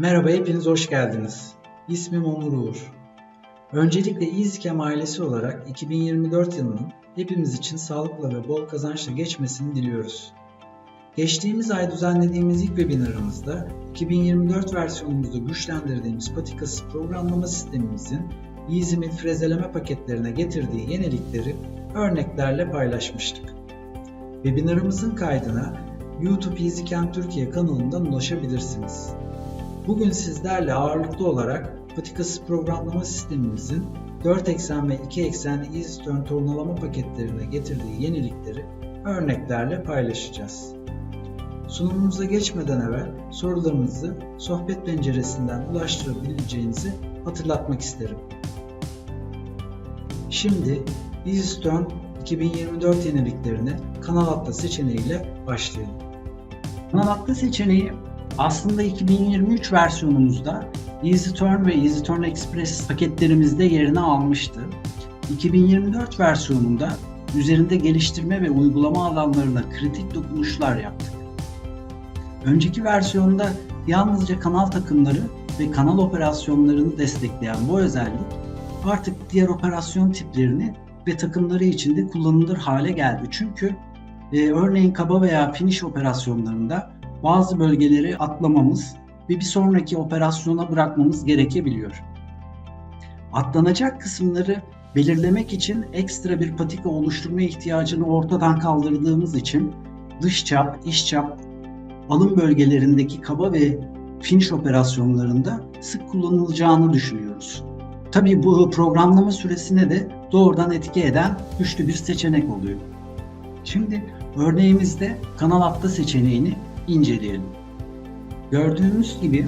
Merhaba, hepiniz hoş geldiniz. İsmim Onur Uğur. Öncelikle İzkem ailesi olarak 2024 yılının hepimiz için sağlıkla ve bol kazançla geçmesini diliyoruz. Geçtiğimiz ay düzenlediğimiz ilk webinarımızda 2024 versiyonumuzda güçlendirdiğimiz patikası programlama sistemimizin EasyMill frezeleme paketlerine getirdiği yenilikleri örneklerle paylaşmıştık. Webinarımızın kaydına YouTube EasyCam Türkiye kanalından ulaşabilirsiniz. Bugün sizlerle ağırlıklı olarak patikası programlama sistemimizin 4 eksen ve 2 eksenli EasyTurn tornalama paketlerine getirdiği yenilikleri örneklerle paylaşacağız. Sunumumuza geçmeden evvel sorularınızı sohbet penceresinden ulaştırabileceğinizi hatırlatmak isterim. Şimdi EasyTurn 2024 yeniliklerine kanal atla seçeneğiyle başlayalım. Kanal atla seçeneği aslında 2023 versiyonumuzda EasyTurn ve EasyTurn Express paketlerimizde yerini almıştı. 2024 versiyonunda üzerinde geliştirme ve uygulama alanlarına kritik dokunuşlar yaptık. Önceki versiyonda yalnızca kanal takımları ve kanal operasyonlarını destekleyen bu özellik artık diğer operasyon tiplerini ve takımları için de kullanılır hale geldi. Çünkü e, örneğin kaba veya finish operasyonlarında bazı bölgeleri atlamamız ve bir sonraki operasyona bırakmamız gerekebiliyor. Atlanacak kısımları belirlemek için ekstra bir patika oluşturma ihtiyacını ortadan kaldırdığımız için dış çap, iç çap, alım bölgelerindeki kaba ve finish operasyonlarında sık kullanılacağını düşünüyoruz. Tabii bu programlama süresine de doğrudan etki eden güçlü bir seçenek oluyor. Şimdi örneğimizde kanal atla seçeneğini inceleyelim. Gördüğümüz gibi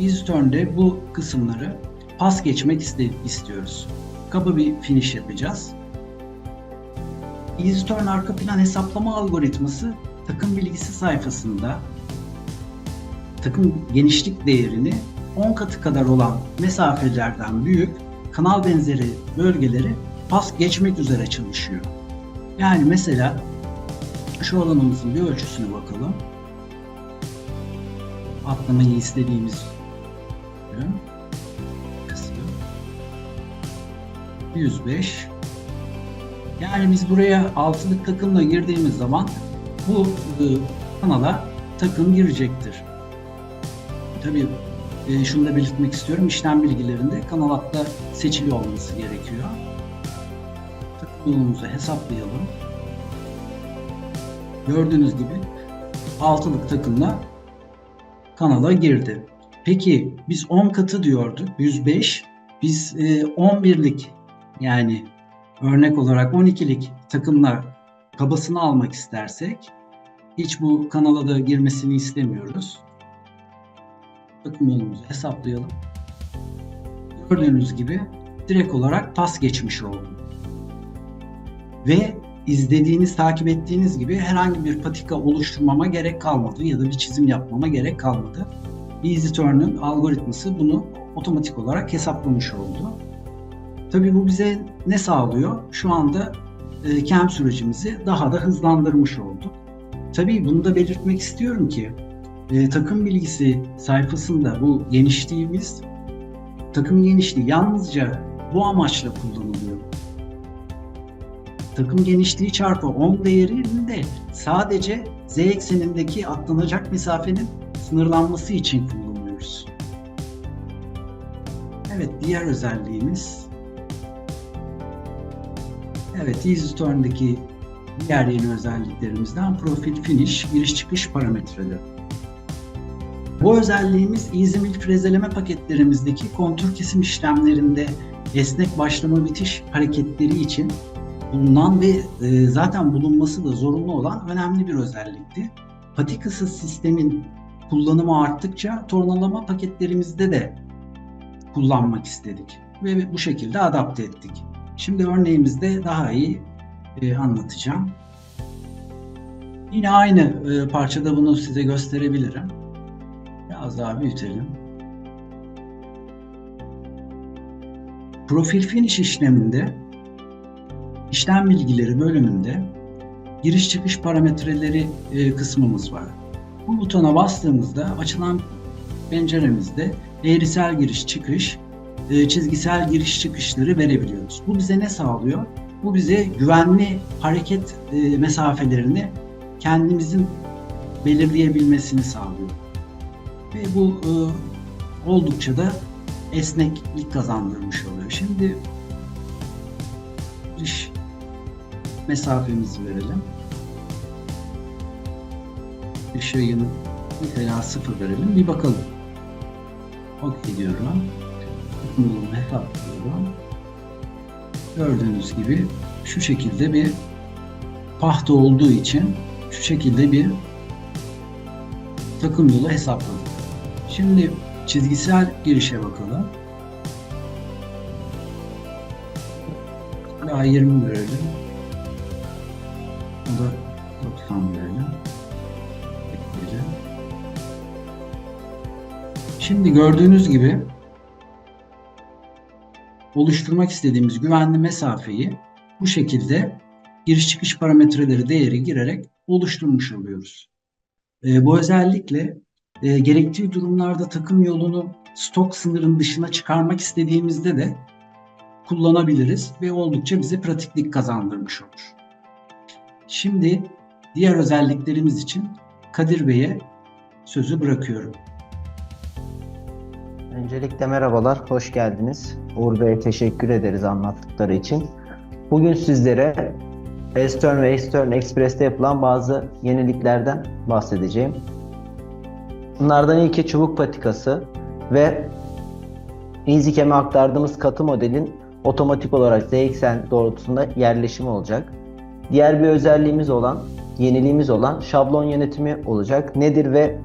EasyTurn'de bu kısımları pas geçmek istiyoruz. Kaba bir finish yapacağız. EasyTurn arka plan hesaplama algoritması takım bilgisi sayfasında takım genişlik değerini 10 katı kadar olan mesafelerden büyük kanal benzeri bölgeleri pas geçmek üzere çalışıyor. Yani mesela şu alanımızın bir ölçüsüne bakalım. Atlamayı istediğimiz kısım 105 yani biz buraya altılık takımla girdiğimiz zaman bu kanala takım girecektir. Tabii e, şunu da belirtmek istiyorum. İşlem bilgilerinde kanal hatta seçili olması gerekiyor. Takım yolumuzu hesaplayalım. Gördüğünüz gibi altılık takımla kanala girdi. Peki biz 10 katı diyorduk. 105. Biz e, 11'lik yani örnek olarak 12'lik takımla kabasını almak istersek hiç bu kanala da girmesini istemiyoruz. Takım yolumuzu hesaplayalım. Gördüğünüz gibi direkt olarak pas geçmiş oldu. Ve izlediğiniz, takip ettiğiniz gibi herhangi bir patika oluşturmama gerek kalmadı ya da bir çizim yapmama gerek kalmadı. EasyTurn'un algoritması bunu otomatik olarak hesaplamış oldu. Tabii bu bize ne sağlıyor? Şu anda e, CAM sürecimizi daha da hızlandırmış oldu. Tabii bunu da belirtmek istiyorum ki e, takım bilgisi sayfasında bu genişliğimiz takım genişliği yalnızca bu amaçla kullanılıyor. Takım genişliği çarpı 10 değerinde sadece z eksenindeki atlanacak mesafenin sınırlanması için kullanıyoruz. Evet diğer özelliğimiz Evet EasyTurn'daki diğer yeni özelliklerimizden profil finish giriş çıkış parametreleri. Bu özelliğimiz EasyMill frezeleme paketlerimizdeki kontur kesim işlemlerinde esnek başlama bitiş hareketleri için bulunan ve e, zaten bulunması da zorunlu olan önemli bir özellikti. Patikasız sistemin kullanımı arttıkça tornalama paketlerimizde de kullanmak istedik ve bu şekilde adapte ettik. Şimdi örneğimizde daha iyi e, anlatacağım. Yine aynı e, parçada bunu size gösterebilirim. Biraz daha büyütelim. Profil finish işleminde işlem bilgileri bölümünde giriş çıkış parametreleri e, kısmımız var. Bu butona bastığımızda açılan penceremizde eğrisel giriş çıkış, e, çizgisel giriş çıkışları verebiliyoruz. Bu bize ne sağlıyor? Bu bize güvenli hareket e, mesafelerini kendimizin belirleyebilmesini sağlıyor. Ve bu oldukça da esneklik kazandırmış oluyor. Şimdi giriş mesafemizi verelim. Yayını mesela sıfır verelim. Bir bakalım. OK diyorum. Bunu hesaplıyorum. Gördüğünüz gibi şu şekilde bir pahta olduğu için şu şekilde bir takım yolu hesapladık. Şimdi çizgisel girişe bakalım. Daha 20 verelim. O da 90 verelim. Ekleyelim. Şimdi gördüğünüz gibi oluşturmak istediğimiz güvenli mesafeyi bu şekilde giriş çıkış parametreleri değeri girerek oluşturmuş oluyoruz. E, bu özellikle e, gerektiği durumlarda takım yolunu stok sınırın dışına çıkarmak istediğimizde de kullanabiliriz ve oldukça bize pratiklik kazandırmış olur. Şimdi diğer özelliklerimiz için Kadir Bey'e sözü bırakıyorum. Öncelikle merhabalar, hoş geldiniz. Uğur Bey'e teşekkür ederiz anlattıkları için. Bugün sizlere Eastern ve Eastern Express'te yapılan bazı yeniliklerden bahsedeceğim. Bunlardan ilki çubuk patikası ve EasyCam'e aktardığımız katı modelin otomatik olarak ZXN doğrultusunda yerleşimi olacak. Diğer bir özelliğimiz olan, yeniliğimiz olan şablon yönetimi olacak. Nedir ve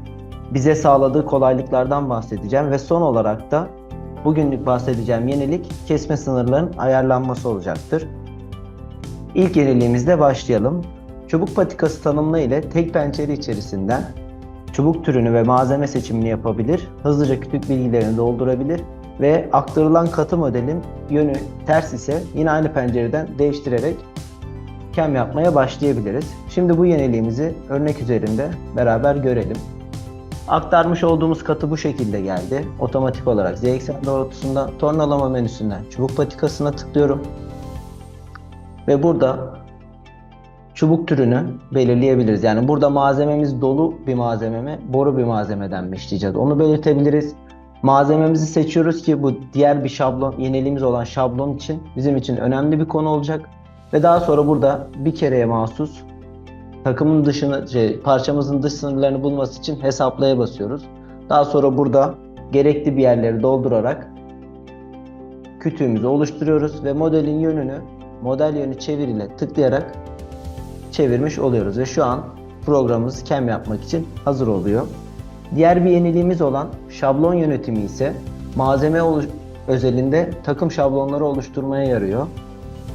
bize sağladığı kolaylıklardan bahsedeceğim ve son olarak da bugünlük bahsedeceğim yenilik kesme sınırlarının ayarlanması olacaktır. İlk yeniliğimizle başlayalım. Çubuk patikası tanımlı ile tek pencere içerisinden çubuk türünü ve malzeme seçimini yapabilir, hızlıca kütük bilgilerini doldurabilir ve aktarılan katı modelin yönü ters ise yine aynı pencereden değiştirerek kem yapmaya başlayabiliriz. Şimdi bu yeniliğimizi örnek üzerinde beraber görelim. Aktarmış olduğumuz katı bu şekilde geldi. Otomatik olarak Z eksen doğrultusunda tornalama menüsünden çubuk patikasına tıklıyorum. Ve burada çubuk türünü belirleyebiliriz. Yani burada malzememiz dolu bir malzeme mi, boru bir malzemeden mi işleyeceğiz? Onu belirtebiliriz. Malzememizi seçiyoruz ki bu diğer bir şablon, yeniliğimiz olan şablon için bizim için önemli bir konu olacak. Ve daha sonra burada bir kereye mahsus takımın dışını, şey, parçamızın dış sınırlarını bulması için hesaplaya basıyoruz. Daha sonra burada gerekli bir yerleri doldurarak kütüğümüzü oluşturuyoruz ve modelin yönünü model yönü çevir ile tıklayarak çevirmiş oluyoruz ve şu an programımız kem yapmak için hazır oluyor. Diğer bir yeniliğimiz olan şablon yönetimi ise malzeme özelinde takım şablonları oluşturmaya yarıyor.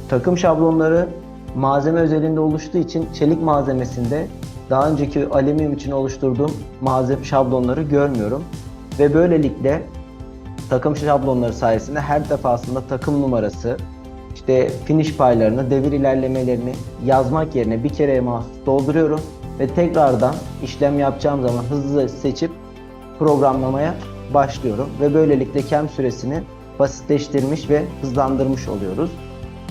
Takım şablonları malzeme özelinde oluştuğu için çelik malzemesinde daha önceki alüminyum için oluşturduğum malzeme şablonları görmüyorum. Ve böylelikle takım şablonları sayesinde her defasında takım numarası, işte finish paylarını, devir ilerlemelerini yazmak yerine bir kereye mahsus dolduruyorum ve tekrardan işlem yapacağım zaman hızlı seçip programlamaya başlıyorum ve böylelikle kem süresini basitleştirmiş ve hızlandırmış oluyoruz.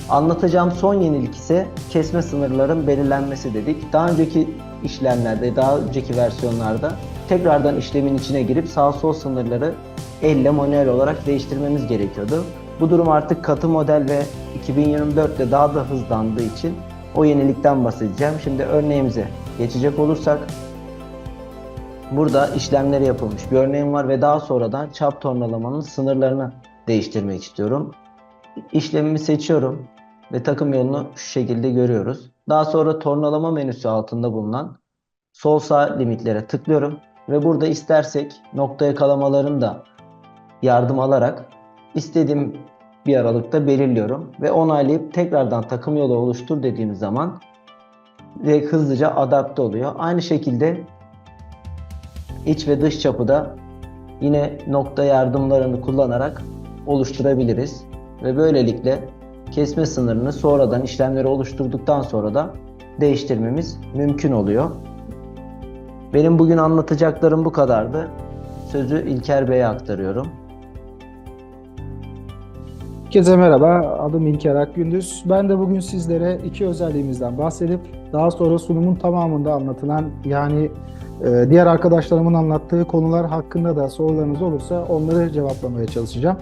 Anlatacağım son yenilik ise kesme sınırların belirlenmesi dedik. Daha önceki işlemlerde, daha önceki versiyonlarda tekrardan işlemin içine girip sağ sol sınırları elle manuel olarak değiştirmemiz gerekiyordu. Bu durum artık katı model ve 2024'te daha da hızlandığı için o yenilikten bahsedeceğim. Şimdi örneğimize geçecek olursak burada işlemleri yapılmış bir örneğim var ve daha sonradan çap tornalamanın sınırlarını değiştirmek istiyorum. İşlemimi seçiyorum ve takım yolunu şu şekilde görüyoruz. Daha sonra tornalama menüsü altında bulunan sol sağ limitlere tıklıyorum ve burada istersek nokta yakalamalarını da yardım alarak istediğim bir aralıkta belirliyorum ve onaylayıp tekrardan takım yolu oluştur dediğimiz zaman direkt hızlıca adapte oluyor. Aynı şekilde iç ve dış çapı da yine nokta yardımlarını kullanarak oluşturabiliriz ve böylelikle kesme sınırını sonradan işlemleri oluşturduktan sonra da değiştirmemiz mümkün oluyor. Benim bugün anlatacaklarım bu kadardı. sözü İlker Bey'e aktarıyorum. Herkese merhaba, adım İlker Akgündüz. Ben de bugün sizlere iki özelliğimizden bahsedip daha sonra sunumun tamamında anlatılan yani e, diğer arkadaşlarımın anlattığı konular hakkında da sorularınız olursa onları cevaplamaya çalışacağım.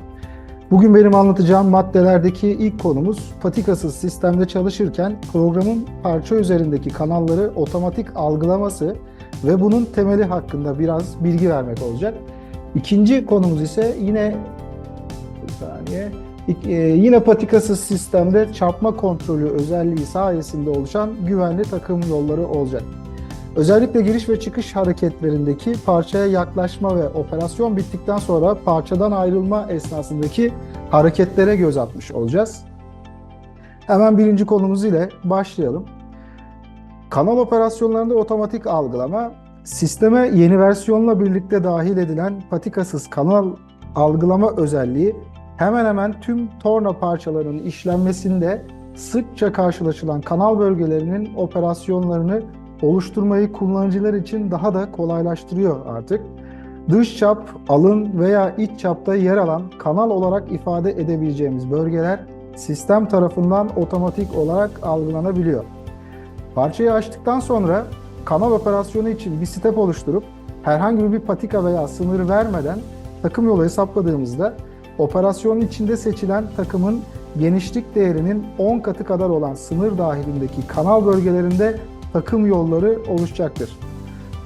Bugün benim anlatacağım maddelerdeki ilk konumuz patikasız sistemde çalışırken programın parça üzerindeki kanalları otomatik algılaması ve bunun temeli hakkında biraz bilgi vermek olacak. İkinci konumuz ise yine bir saniye e, Yine patikasız sistemde çarpma kontrolü özelliği sayesinde oluşan güvenli takım yolları olacak. Özellikle giriş ve çıkış hareketlerindeki parçaya yaklaşma ve operasyon bittikten sonra parçadan ayrılma esnasındaki hareketlere göz atmış olacağız. Hemen birinci konumuz ile başlayalım. Kanal operasyonlarında otomatik algılama, sisteme yeni versiyonla birlikte dahil edilen patikasız kanal algılama özelliği hemen hemen tüm torna parçalarının işlenmesinde sıkça karşılaşılan kanal bölgelerinin operasyonlarını oluşturmayı kullanıcılar için daha da kolaylaştırıyor artık. Dış çap, alın veya iç çapta yer alan kanal olarak ifade edebileceğimiz bölgeler sistem tarafından otomatik olarak algılanabiliyor. Parçayı açtıktan sonra kanal operasyonu için bir step oluşturup herhangi bir patika veya sınır vermeden takım yolu hesapladığımızda operasyonun içinde seçilen takımın genişlik değerinin 10 katı kadar olan sınır dahilindeki kanal bölgelerinde takım yolları oluşacaktır.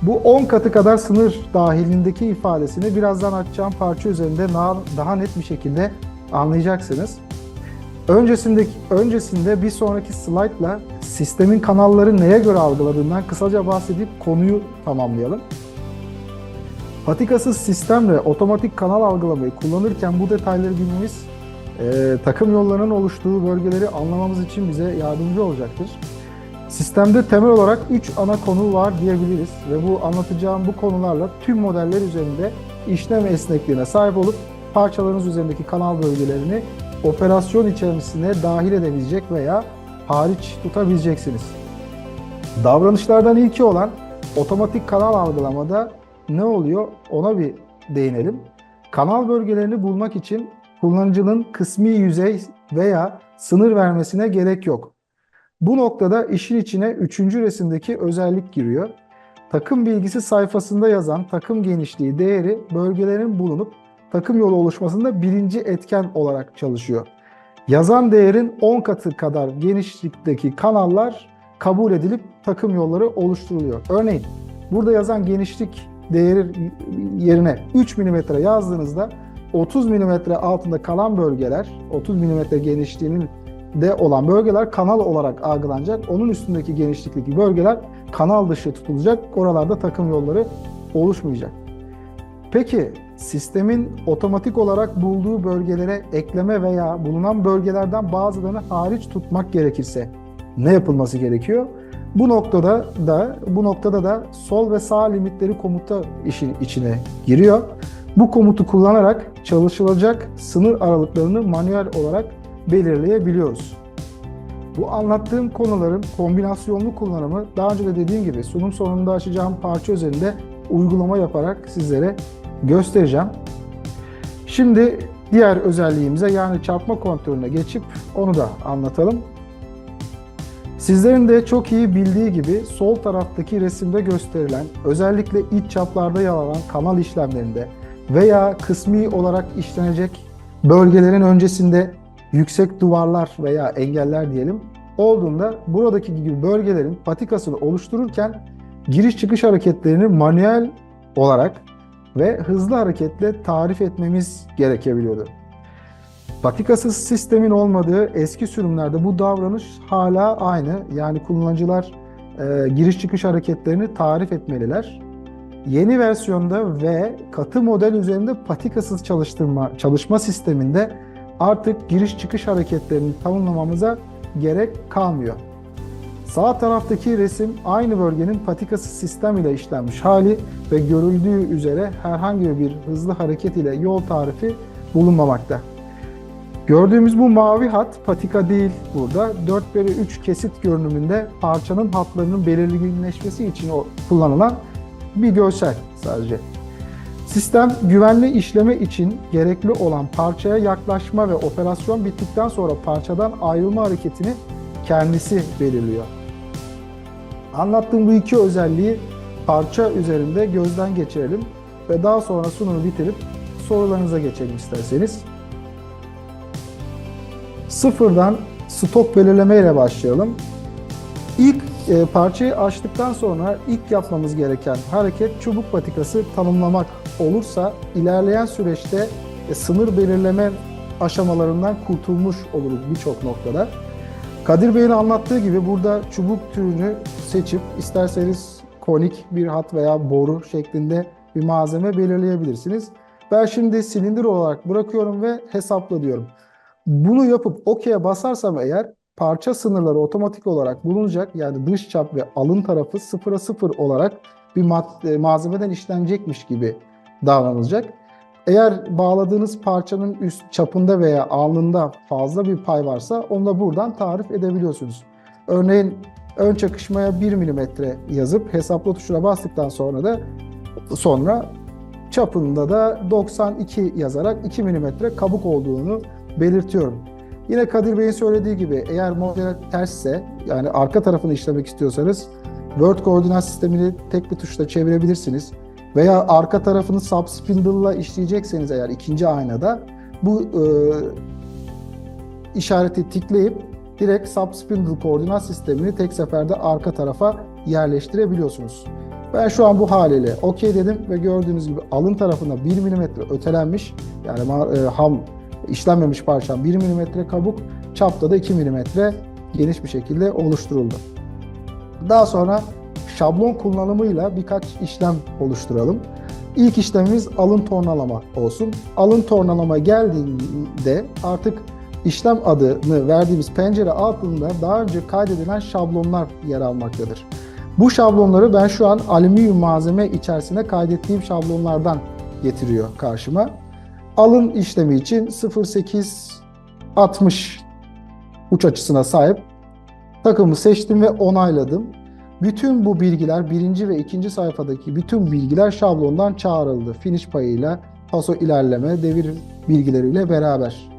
Bu 10 katı kadar sınır dahilindeki ifadesini birazdan açacağım parça üzerinde na- daha net bir şekilde anlayacaksınız. Öncesindeki öncesinde bir sonraki slaytla sistemin kanalları neye göre algıladığından kısaca bahsedip konuyu tamamlayalım. Patikasız sistemle otomatik kanal algılamayı kullanırken bu detayları bilmemiz e, takım yollarının oluştuğu bölgeleri anlamamız için bize yardımcı olacaktır. Sistemde temel olarak 3 ana konu var diyebiliriz ve bu anlatacağım bu konularla tüm modeller üzerinde işlem esnekliğine sahip olup parçalarınız üzerindeki kanal bölgelerini operasyon içerisine dahil edebilecek veya hariç tutabileceksiniz. Davranışlardan ilki olan otomatik kanal algılamada ne oluyor ona bir değinelim. Kanal bölgelerini bulmak için kullanıcının kısmi yüzey veya sınır vermesine gerek yok. Bu noktada işin içine üçüncü resimdeki özellik giriyor. Takım bilgisi sayfasında yazan takım genişliği değeri bölgelerin bulunup takım yolu oluşmasında birinci etken olarak çalışıyor. Yazan değerin 10 katı kadar genişlikteki kanallar kabul edilip takım yolları oluşturuluyor. Örneğin burada yazan genişlik değeri yerine 3 mm yazdığınızda 30 mm altında kalan bölgeler, 30 mm genişliğinin de olan bölgeler kanal olarak algılanacak. Onun üstündeki genişlikteki bölgeler kanal dışı tutulacak. Oralarda takım yolları oluşmayacak. Peki sistemin otomatik olarak bulduğu bölgelere ekleme veya bulunan bölgelerden bazılarını hariç tutmak gerekirse ne yapılması gerekiyor? Bu noktada da bu noktada da sol ve sağ limitleri komuta işin içine giriyor. Bu komutu kullanarak çalışılacak sınır aralıklarını manuel olarak belirleyebiliyoruz. Bu anlattığım konuların kombinasyonlu kullanımı daha önce de dediğim gibi sunum sonunda açacağım parça üzerinde uygulama yaparak sizlere göstereceğim. Şimdi diğer özelliğimize yani çarpma kontrolüne geçip onu da anlatalım. Sizlerin de çok iyi bildiği gibi sol taraftaki resimde gösterilen özellikle iç çaplarda yer alan kanal işlemlerinde veya kısmi olarak işlenecek bölgelerin öncesinde yüksek duvarlar veya engeller diyelim olduğunda buradaki gibi bölgelerin patikasını oluştururken giriş çıkış hareketlerini manuel olarak ve hızlı hareketle tarif etmemiz gerekebiliyordu. Patikasız sistemin olmadığı eski sürümlerde bu davranış hala aynı. Yani kullanıcılar e, giriş çıkış hareketlerini tarif etmeliler. Yeni versiyonda ve katı model üzerinde patikasız çalıştırma çalışma sisteminde artık giriş çıkış hareketlerini tanımlamamıza gerek kalmıyor. Sağ taraftaki resim aynı bölgenin patikasız sistem ile işlenmiş hali ve görüldüğü üzere herhangi bir hızlı hareket ile yol tarifi bulunmamakta. Gördüğümüz bu mavi hat patika değil burada. 4 bölü 3 kesit görünümünde parçanın hatlarının belirginleşmesi için kullanılan bir görsel sadece. Sistem güvenli işleme için gerekli olan parçaya yaklaşma ve operasyon bittikten sonra parçadan ayrılma hareketini kendisi belirliyor. Anlattığım bu iki özelliği parça üzerinde gözden geçirelim ve daha sonra sunumu bitirip sorularınıza geçelim isterseniz. Sıfırdan stok belirleme ile başlayalım. İlk e, parçayı açtıktan sonra ilk yapmamız gereken hareket çubuk patikası tanımlamak olursa ilerleyen süreçte e, sınır belirleme aşamalarından kurtulmuş oluruz birçok noktada. Kadir Bey'in anlattığı gibi burada çubuk türünü seçip isterseniz konik bir hat veya boru şeklinde bir malzeme belirleyebilirsiniz. Ben şimdi silindir olarak bırakıyorum ve hesapla diyorum. Bunu yapıp OK'ye basarsam eğer parça sınırları otomatik olarak bulunacak. Yani dış çap ve alın tarafı sıfıra sıfır olarak bir mad- malzemeden işlenecekmiş gibi davranılacak. Eğer bağladığınız parçanın üst çapında veya alnında fazla bir pay varsa onu da buradan tarif edebiliyorsunuz. Örneğin ön çakışmaya 1 mm yazıp hesapla tuşuna bastıktan sonra da sonra çapında da 92 yazarak 2 mm kabuk olduğunu belirtiyorum. Yine Kadir Bey'in söylediği gibi eğer model tersse yani arka tarafını işlemek istiyorsanız Word koordinat sistemini tek bir tuşla çevirebilirsiniz. Veya arka tarafını subspindle'la işleyecekseniz eğer ikinci aynada bu e, işareti tıklayıp direkt subspindle koordinat sistemini tek seferde arka tarafa yerleştirebiliyorsunuz. Ben şu an bu haliyle OK dedim ve gördüğünüz gibi alın tarafında 1 mm ötelenmiş yani e, ham işlenmemiş parçam 1 mm kabuk, çapta da 2 mm geniş bir şekilde oluşturuldu. Daha sonra şablon kullanımıyla birkaç işlem oluşturalım. İlk işlemimiz alın tornalama olsun. Alın tornalama geldiğinde artık işlem adını verdiğimiz pencere altında daha önce kaydedilen şablonlar yer almaktadır. Bu şablonları ben şu an alüminyum malzeme içerisine kaydettiğim şablonlardan getiriyor karşıma. Alın işlemi için 0.860 uç açısına sahip takımı seçtim ve onayladım. Bütün bu bilgiler birinci ve ikinci sayfadaki bütün bilgiler şablondan çağrıldı. Finish payıyla, paso ilerleme, devir bilgileriyle beraber.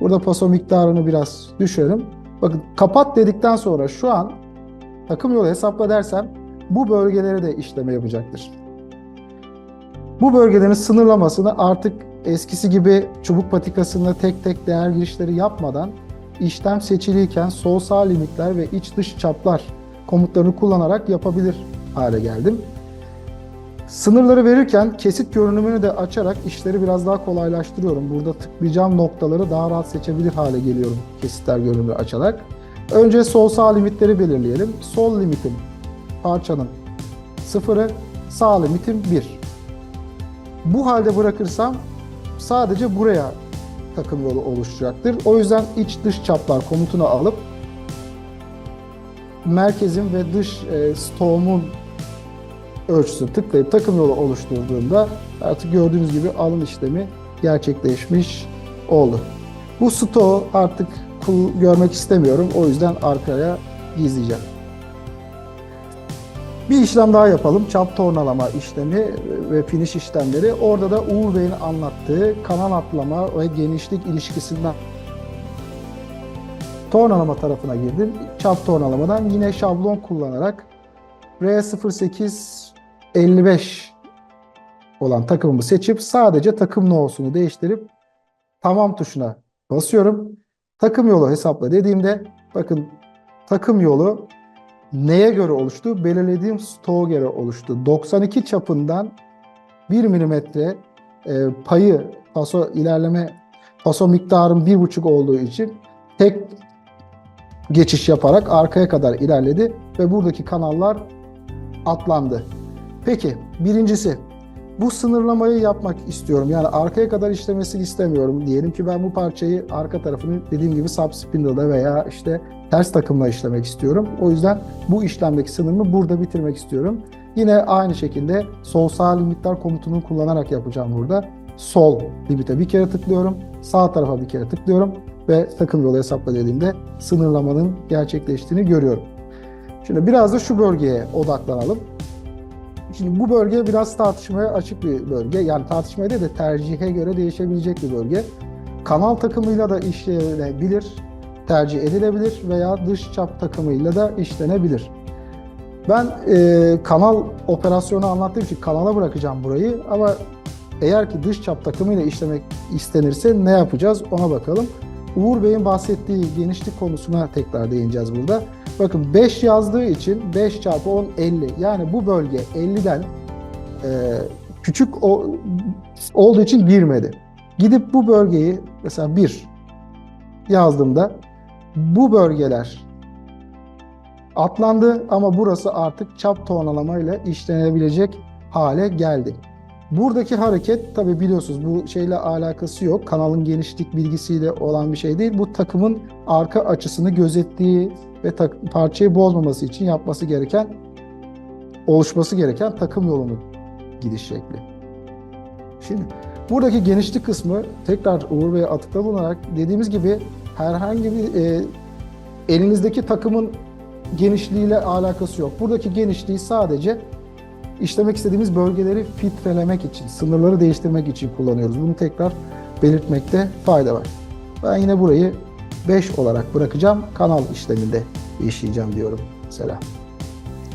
Burada paso miktarını biraz düşürelim. Bakın kapat dedikten sonra şu an takım yolu hesapla dersem bu bölgelere de işleme yapacaktır. Bu bölgelerin sınırlamasını artık eskisi gibi çubuk patikasında tek tek değer girişleri yapmadan işlem seçiliyken sol sağ limitler ve iç dış çaplar komutlarını kullanarak yapabilir hale geldim. Sınırları verirken kesit görünümünü de açarak işleri biraz daha kolaylaştırıyorum. Burada tıklayacağım noktaları daha rahat seçebilir hale geliyorum kesitler görünümü açarak. Önce sol sağ limitleri belirleyelim. Sol limitim parçanın sıfırı, sağ limitim 1. Bu halde bırakırsam sadece buraya takım yolu oluşacaktır. O yüzden iç dış çaplar komutunu alıp merkezin ve dış e, stoğumun ölçüsünü tıklayıp takım yolu oluşturduğumda artık gördüğünüz gibi alım işlemi gerçekleşmiş oldu. Bu stoğu artık görmek istemiyorum. O yüzden arkaya gizleyeceğim. Bir işlem daha yapalım. Çap tornalama işlemi ve finish işlemleri. Orada da Uğur Bey'in anlattığı kanal atlama ve genişlik ilişkisinden tornalama tarafına girdim. Çap tornalamadan yine şablon kullanarak R0855 olan takımımı seçip sadece takım no'sunu değiştirip tamam tuşuna basıyorum. Takım yolu hesapla dediğimde bakın takım yolu neye göre oluştu? Belirlediğim stoğa göre oluştu. 92 çapından 1 milimetre e, payı paso ilerleme paso miktarım 1,5 olduğu için tek geçiş yaparak arkaya kadar ilerledi ve buradaki kanallar atlandı. Peki birincisi bu sınırlamayı yapmak istiyorum. Yani arkaya kadar işlemesini istemiyorum. Diyelim ki ben bu parçayı arka tarafını dediğim gibi subspindle'da veya işte ters takımla işlemek istiyorum. O yüzden bu işlemdeki sınırımı burada bitirmek istiyorum. Yine aynı şekilde sol sağ limitler komutunu kullanarak yapacağım burada. Sol limite bir kere tıklıyorum. Sağ tarafa bir kere tıklıyorum ve takım yolu hesapla dediğimde sınırlamanın gerçekleştiğini görüyorum. Şimdi biraz da şu bölgeye odaklanalım. Şimdi bu bölge biraz tartışmaya açık bir bölge. Yani tartışmaya değil de tercihe göre değişebilecek bir bölge. Kanal takımıyla da işlenebilir, tercih edilebilir veya dış çap takımıyla da işlenebilir. Ben e, kanal operasyonu anlattığım için kanala bırakacağım burayı ama eğer ki dış çap takımıyla işlemek istenirse ne yapacağız ona bakalım. Uğur Bey'in bahsettiği genişlik konusuna tekrar değineceğiz burada. Bakın 5 yazdığı için 5 çarpı 10 50. Yani bu bölge 50'den e, küçük o, olduğu için girmedi. Gidip bu bölgeyi mesela 1 yazdığımda bu bölgeler atlandı ama burası artık çap tonalamayla işlenebilecek hale geldi. Buradaki hareket tabi biliyorsunuz bu şeyle alakası yok. Kanalın genişlik bilgisiyle olan bir şey değil. Bu takımın arka açısını gözettiği ve parçayı bozmaması için yapması gereken, oluşması gereken takım yolunun gidiş şekli. Şimdi buradaki genişlik kısmı tekrar Uğur Bey'e atıkta bulunarak dediğimiz gibi herhangi bir e, elinizdeki takımın genişliğiyle alakası yok. Buradaki genişliği sadece işlemek istediğimiz bölgeleri filtrelemek için, sınırları değiştirmek için kullanıyoruz. Bunu tekrar belirtmekte fayda var. Ben yine burayı 5 olarak bırakacağım. Kanal işleminde işleyeceğim diyorum mesela.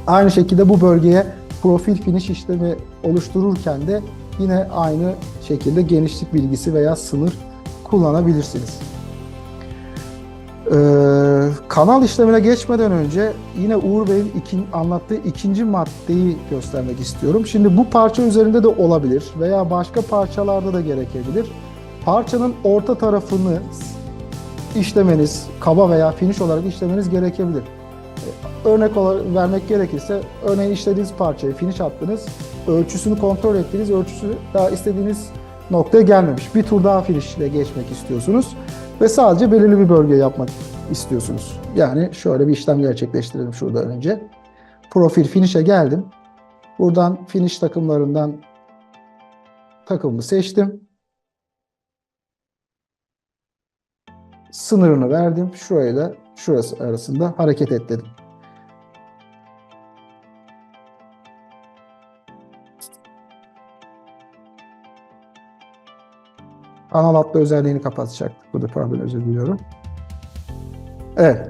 Aynı şekilde bu bölgeye profil finish işlemi oluştururken de yine aynı şekilde genişlik bilgisi veya sınır kullanabilirsiniz. Ee, kanal işlemine geçmeden önce yine Uğur Bey'in ikin, anlattığı ikinci maddeyi göstermek istiyorum. Şimdi bu parça üzerinde de olabilir veya başka parçalarda da gerekebilir. Parçanın orta tarafını işlemeniz, kaba veya finish olarak işlemeniz gerekebilir. Ee, Örnek olarak vermek gerekirse, örneğin işlediğiniz parçayı finish attınız, ölçüsünü kontrol ettiniz, ölçüsü daha istediğiniz noktaya gelmemiş. Bir tur daha finish ile geçmek istiyorsunuz ve sadece belirli bir bölge yapmak istiyorsunuz. Yani şöyle bir işlem gerçekleştirelim şurada önce. Profil finish'e geldim. Buradan finish takımlarından takımımı seçtim. Sınırını verdim. Şurayla şurası arasında hareket et dedim. Kanal atlı özelliğini kapatacaktık. Burada pardon özür diliyorum. Evet.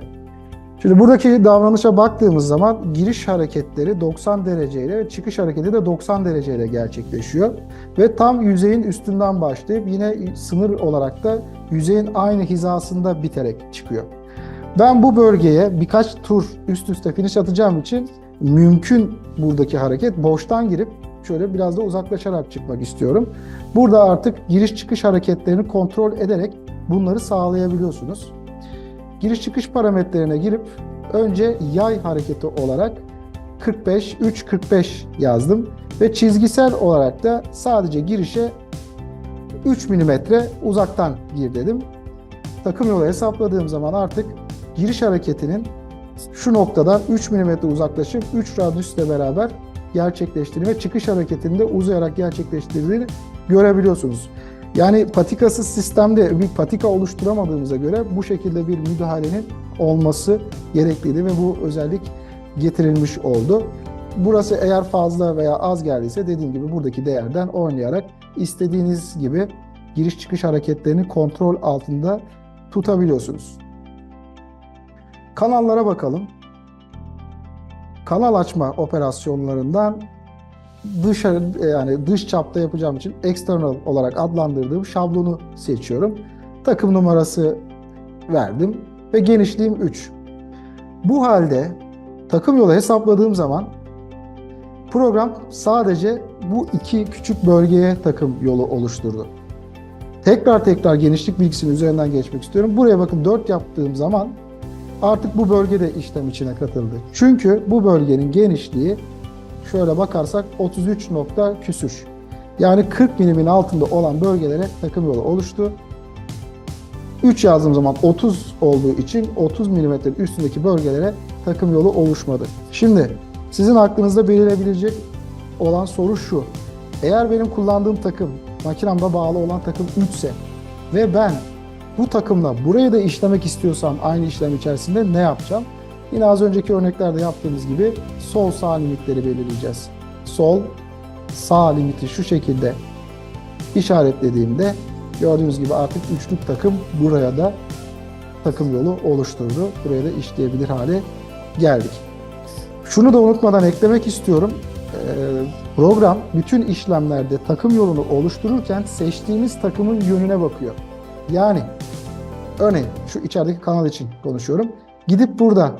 Şimdi buradaki davranışa baktığımız zaman giriş hareketleri 90 dereceyle ve çıkış hareketi de 90 dereceyle gerçekleşiyor. Ve tam yüzeyin üstünden başlayıp yine sınır olarak da yüzeyin aynı hizasında biterek çıkıyor. Ben bu bölgeye birkaç tur üst üste finish atacağım için mümkün buradaki hareket boştan girip şöyle biraz da uzaklaşarak çıkmak istiyorum. Burada artık giriş çıkış hareketlerini kontrol ederek bunları sağlayabiliyorsunuz. Giriş çıkış parametrelerine girip önce yay hareketi olarak 45 3 45 yazdım ve çizgisel olarak da sadece girişe 3 mm uzaktan gir dedim. Takım yolu hesapladığım zaman artık giriş hareketinin şu noktadan 3 mm uzaklaşıp 3 radyüsle beraber gerçekleştiğini ve çıkış hareketinde uzayarak gerçekleştirdiğini görebiliyorsunuz. Yani patikasız sistemde bir patika oluşturamadığımıza göre bu şekilde bir müdahalenin olması gerekliydi ve bu özellik getirilmiş oldu. Burası eğer fazla veya az geldiyse dediğim gibi buradaki değerden oynayarak istediğiniz gibi giriş çıkış hareketlerini kontrol altında tutabiliyorsunuz. Kanallara bakalım. Kanal açma operasyonlarından dış yani dış çapta yapacağım için external olarak adlandırdığım şablonu seçiyorum. Takım numarası verdim ve genişliğim 3. Bu halde takım yolu hesapladığım zaman program sadece bu iki küçük bölgeye takım yolu oluşturdu. Tekrar tekrar genişlik bilgisinin üzerinden geçmek istiyorum. Buraya bakın 4 yaptığım zaman artık bu bölge de işlem içine katıldı. Çünkü bu bölgenin genişliği şöyle bakarsak 33 nokta küsür. Yani 40 milimin altında olan bölgelere takım yolu oluştu. 3 yazdığım zaman 30 olduğu için 30 milimetre üstündeki bölgelere takım yolu oluşmadı. Şimdi sizin aklınızda belirleyebilecek olan soru şu. Eğer benim kullandığım takım makinamda bağlı olan takım 3 ise ve ben bu takımla burayı da işlemek istiyorsam aynı işlem içerisinde ne yapacağım? Yine az önceki örneklerde yaptığımız gibi sol sağ limitleri belirleyeceğiz. sol, sağ limiti şu şekilde işaretlediğimde gördüğünüz gibi artık üçlük takım buraya da takım yolu oluşturdu. Buraya da işleyebilir hale geldik. Şunu da unutmadan eklemek istiyorum. Ee, Program bütün işlemlerde takım yolunu oluştururken seçtiğimiz takımın yönüne bakıyor. Yani örneğin şu içerideki kanal için konuşuyorum. Gidip burada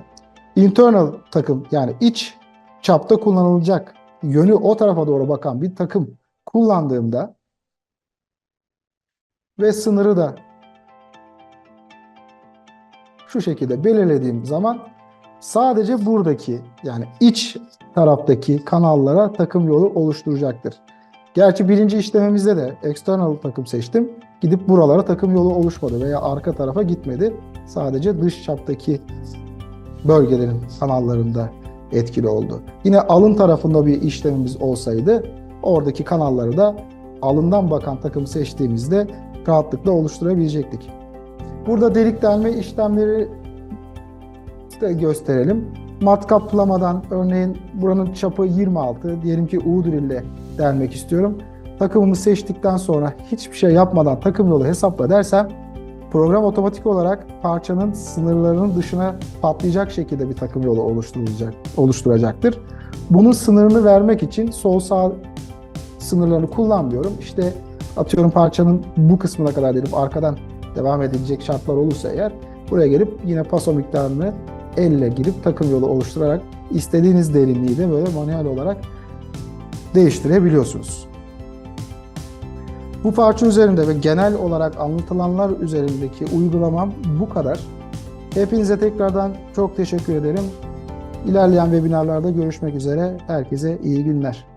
internal takım yani iç çapta kullanılacak yönü o tarafa doğru bakan bir takım kullandığımda ve sınırı da şu şekilde belirlediğim zaman sadece buradaki yani iç taraftaki kanallara takım yolu oluşturacaktır. Gerçi birinci işlemimizde de external takım seçtim. Gidip buralara takım yolu oluşmadı veya arka tarafa gitmedi. Sadece dış çaptaki bölgelerin kanallarında etkili oldu. Yine alın tarafında bir işlemimiz olsaydı oradaki kanalları da alından bakan takım seçtiğimizde rahatlıkla oluşturabilecektik. Burada delik delme işlemleri de gösterelim. Matkaplamadan örneğin buranın çapı 26, diyelim ki U-drill ile delmek istiyorum. Takımımı seçtikten sonra hiçbir şey yapmadan takım yolu hesapla dersem program otomatik olarak parçanın sınırlarının dışına patlayacak şekilde bir takım yolu oluşturulacak, oluşturacaktır. Bunun sınırını vermek için sol sağ sınırlarını kullanmıyorum. İşte atıyorum parçanın bu kısmına kadar dedim arkadan devam edilecek şartlar olursa eğer buraya gelip yine paso miktarını elle girip takım yolu oluşturarak istediğiniz derinliği de böyle manuel olarak değiştirebiliyorsunuz. Bu parça üzerinde ve genel olarak anlatılanlar üzerindeki uygulamam bu kadar. Hepinize tekrardan çok teşekkür ederim. İlerleyen webinarlarda görüşmek üzere. Herkese iyi günler.